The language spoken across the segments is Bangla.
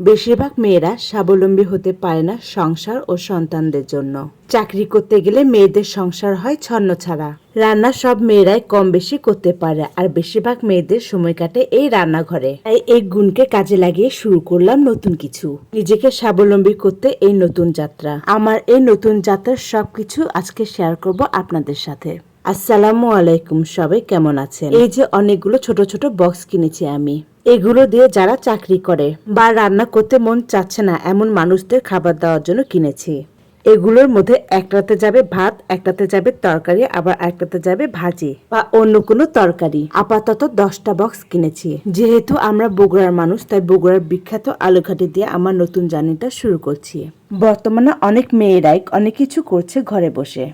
বেশিরভাগ মেয়েরা স্বাবলম্বী হতে পারে না সংসার ও সন্তানদের জন্য। চাকরি করতে গেলে মেয়েদের সংসার হয় ছন্ন ছাড়া। রান্না সব মেয়েরাই কম বেশি করতে পারে আর বেশিরভাগ মেয়েদের সময় কাটে এই রান্নাঘরে। তাই এই গুণকে কাজে লাগিয়ে শুরু করলাম নতুন কিছু। নিজেকে স্বাবলম্বী করতে এই নতুন যাত্রা। আমার এই নতুন যাত্রার সবকিছু আজকে শেয়ার করব আপনাদের সাথে। আসসালামু আলাইকুম সবাই, কেমন আছেন? এই যে অনেকগুলো ছোট ছোট বক্স কিনেছি আমি। এগুলো দিয়ে যারা চাকরি করে বা রান্না করতে মন চাচ্ছে না, এমন মানুষদের খাবার দেওয়ার জন্য কিনেছি। এগুলোর মধ্যে একটাতে যাবে ভাত, একটাতে যাবে তরকারি, আবার একটাতে যাবে ভাজি বা অন্য কোনো তরকারি। আপাতত দশটা বক্স কিনেছি। যেহেতু আমরা বগুড়ার মানুষ, তাই বগুড়ার বিখ্যাত আলুঘাটি দিয়ে আমার নতুন জার্নিটা শুরু করছি। বর্তমানে অনেক মেয়েরাই অনেক কিছু করছে ঘরে বসে।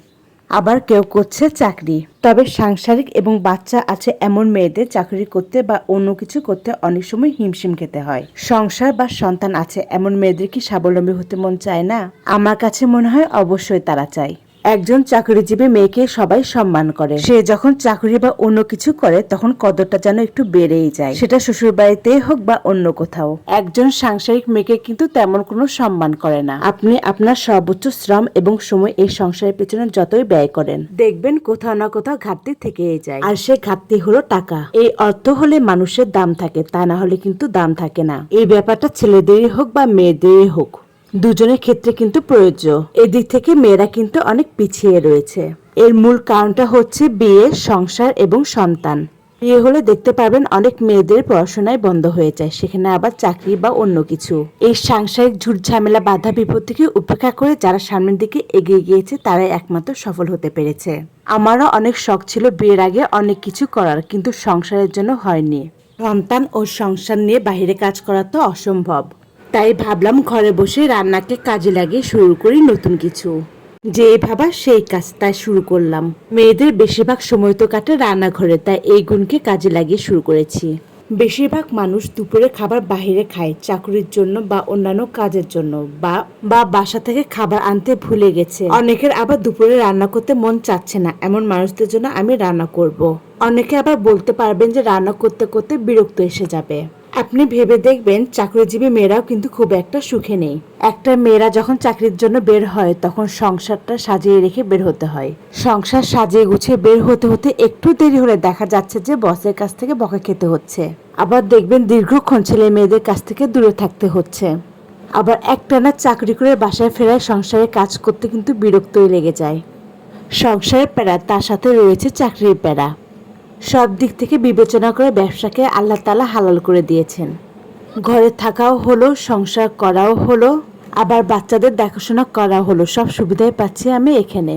আবার কেউ করছে চাকরি। তবে সাংসারিক এবং বাচ্চা আছে এমন মেয়েদের চাকরি করতে বা অন্য কিছু করতে অনেক সময় হিমশিম খেতে হয়। সংসার বা সন্তান আছে এমন মেয়েদের কি স্বাবলম্বী হতে মন চায় না? আমার কাছে মনে হয় অবশ্যই তারা চায়। একজন চাকরিজীবী মেয়েকে সবাই সম্মান করে। সে যখন চাকরি বা অন্য কিছু করে, তখন কদরটা যেন একটু বেড়েই যায়। সেটা শ্বশুর বাড়িতে হোক বা অন্য কোথাও। একজন সাংসারিক মেয়েকে কিন্তু তেমন কোনো সম্মান করে না। আপনি আপনার সর্বোচ্চ শ্রম এবং সময় এই সংসারের পেছনে যতই ব্যয় করেন, দেখবেন কোথাও না কোথাও ঘাটতি থেকেই যায়। আর সে ঘাটতি হলো টাকা। এই অর্থ হলে মানুষের দাম থাকে, তা না হলে কিন্তু দাম থাকে না। এই ব্যাপারটা ছেলেদেরই হোক বা মেয়েদেরই হোক দুজনের ক্ষেত্রে কিন্তু প্রযোজ্য। এদিক থেকে মেয়েরা কিন্তু অনেক পিছিয়ে রয়েছে। এর মূল কারণটা হচ্ছে বিয়ে, সংসার এবং সন্তান। বিয়ে হলে দেখতে পাবেন অনেক মেয়েদের পড়াশোনায় বন্ধ হয়ে যায়, সেখানে আবার চাকরি বা অন্য কিছু। এই সাংসারিক ঝুট ঝামেলা, বাধা বিপত্তিকে উপেক্ষা করে যারা সামনের দিকে এগিয়ে গিয়েছে, তারাই একমাত্র সফল হতে পেরেছে। আমারও অনেক শখ ছিল বিয়ের আগে অনেক কিছু করার, কিন্তু সংসারের জন্য হয়নি। সন্তান ও সংসার নিয়ে বাইরে কাজ করা তো অসম্ভব। তাই ভাবলাম ঘরে বসে রান্নাকে কাজে লাগিয়ে শুরু করি নতুন কিছু। যে ভাবা সেই কাজ তাই শুরু করলাম। মেয়েদের বেশিরভাগ সময় তো কাটে রান্নাঘরে, তাই এই গুণকে কাজে লাগিয়ে শুরু করেছি। বেশিরভাগ মানুষ দুপুরে খাবার বাইরে খায়, চাকরির জন্য বা অন্যান্য কাজের জন্য, বা বা বাসা থেকে খাবার আনতে ভুলে গেছে। অনেকের আবার দুপুরে রান্না করতে মন চাচ্ছে না, এমন মানুষদের জন্য আমি রান্না করব। অনেকে আবার বলতে পারবেন যে রান্না করতে করতে বিরক্ত এসে যাবে। আপনি ভেবে দেখবেন চাকরিজীবী মেয়েরাও কিন্তু খুব একটা সুখে নেই। একটা মেয়েরা যখন চাকরির জন্য বের হয়, তখন সংসারটা সাজিয়ে রেখে বের হতে হয়। সংসার সাজিয়ে গুছিয়ে বের হতে হতে একটু দেরি হলে দেখা যাচ্ছে যে বসের কাছ থেকে বকা খেতে হচ্ছে। আবার দেখবেন দীর্ঘক্ষণ ছেলে মেয়েদের কাছ থেকে দূরে থাকতে হচ্ছে। আবার একটানা চাকরি করে বাসায় ফেরায় সংসারে কাজ করতে কিন্তু বিরক্তই লেগে যায়। সংসারের প্যারা তার সাথে রয়েছে চাকরির প্যারা। সব দিক থেকে বিবেচনা করে ব্যবসাকে আল্লাহ তালা হালাল করে দিয়েছেন। ঘরে থাকাও হলো, সংসার করাও হলো, আবার বাচ্চাদের দেখাশোনা করা হলো, সব সুবিধাই পাচ্ছি আমি এখানে।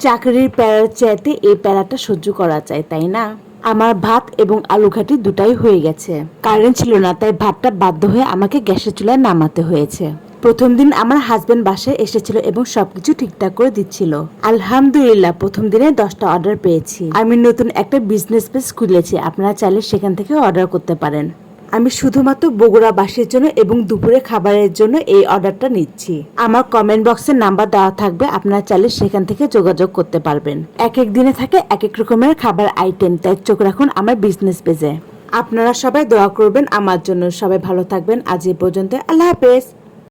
চাকরির প্যারার চাইতে এই প্যারাটা সহ্য করা যায়, তাই না? আমার ভাত এবং আলু ঘাটি দুটাই হয়ে গেছে। কারেন্ট ছিল না, তাই ভাতটা বাধ্য হয়ে আমাকে গ্যাসের চুলায় নামাতে হয়েছে। প্রথম দিন আমার হাজবেন্ড বাসায় এসেছিল এবং সবকিছু ঠিকঠাক করে দিচ্ছিল। আলহামদুলিল্লাহ, প্রথম দিনে দশটা অর্ডার পেয়েছি। আমি নতুন একটা বিজনেস পেজ খুলেছি। আপনারা চাইলে সেখান থেকে অর্ডার করতে পারেন। আমি শুধুমাত্র বগুড়া বাসের জন্য এবং দুপুরে খাবারের জন্য এই অর্ডারটা নিচ্ছি। আমার কমেন্ট বক্সের নাম্বার দেওয়া থাকবে। আপনারা চাইলে সেখান থেকে যোগাযোগ করতে পারবেন। এক এক দিনে থাকে এক এক রকমের খাবার আইটেম তাই চোখ রাখুন আমার বিজনেস পেজে আপনারা সবাই দোয়া করবেন আমার জন্য। সবাই ভালো থাকবেন। আজ এই পর্যন্ত আল্লাহ হাফেজ।